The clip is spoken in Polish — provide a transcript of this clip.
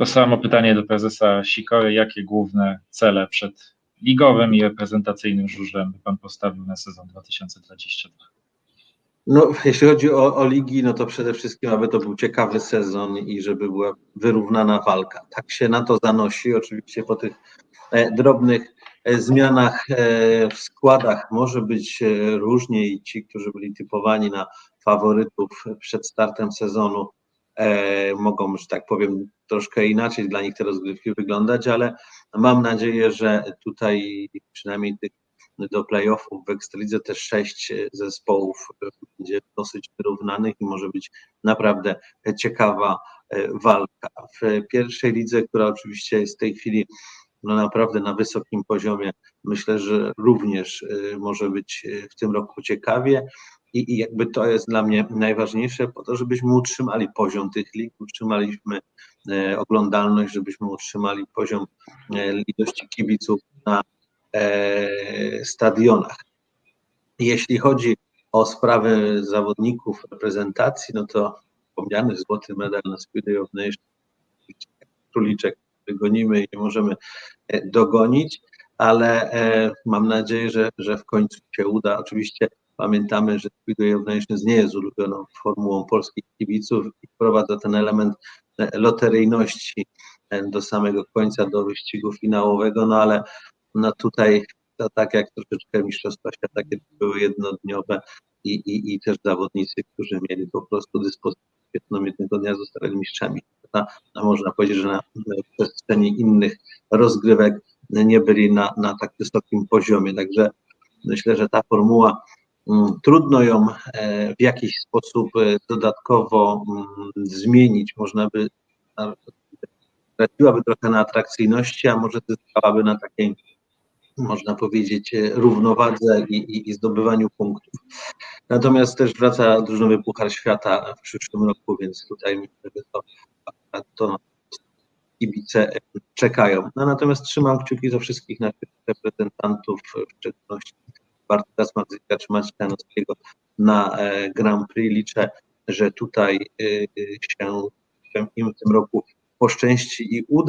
To samo pytanie do prezesa Sikory. Jakie główne cele przed ligowym i reprezentacyjnym żużlem by pan postawił na sezon 2022? No, jeśli chodzi o, o ligi, no to przede wszystkim, aby to był ciekawy sezon i żeby była wyrównana walka. Tak się na to zanosi. Oczywiście po tych e, drobnych e, zmianach e, w składach może być e, różnie i ci, którzy byli typowani na faworytów przed startem sezonu, mogą, że tak powiem, troszkę inaczej dla nich te rozgrywki wyglądać, ale mam nadzieję, że tutaj przynajmniej tych do playoffów w Ekstralidze też sześć zespołów będzie dosyć wyrównanych i może być naprawdę ciekawa e, walka. W pierwszej lidze, która oczywiście jest w tej chwili no naprawdę na wysokim poziomie, myślę, że również e, może być e, w tym roku ciekawie. I, I jakby to jest dla mnie najważniejsze, po to, żebyśmy utrzymali poziom tych lig, utrzymaliśmy e, oglądalność, żebyśmy utrzymali poziom e, kibiców na e, stadionach. Jeśli chodzi o sprawy zawodników reprezentacji, no to wspomniany złoty medal na Speedway of Nations, króliczek wygonimy i nie możemy e, dogonić, ale e, mam nadzieję, że, że w końcu się uda. Oczywiście pamiętamy, że Speedway Nations nie jest ulubioną formułą polskich kibiców i wprowadza ten element e, loteryjności e, do samego końca, do wyścigu finałowego, no ale no tutaj to tak jak troszeczkę Mistrzostwa Świata, kiedy były jednodniowe i, i, i też zawodnicy, którzy mieli po prostu dyspozycję świetną jednego dnia zostali mistrzami. A, można powiedzieć, że na, na przestrzeni innych rozgrywek nie byli na, na tak wysokim poziomie. Także myślę, że ta formuła trudno ją e, w jakiś sposób e, dodatkowo mm, zmienić. Można by a, straciłaby trochę na atrakcyjności, a może zyskałaby na takiej można powiedzieć, e, równowadze i, i, i zdobywaniu punktów. Natomiast też wraca drużynowy Puchar Świata w przyszłym roku, więc tutaj myślę, że to, to kibice czekają. No, natomiast trzymam kciuki za wszystkich naszych reprezentantów, w szczególności Bartka Maćka Janowskiego na e, Grand Prix. Liczę, że tutaj e, się im w tym roku poszczęści i uda.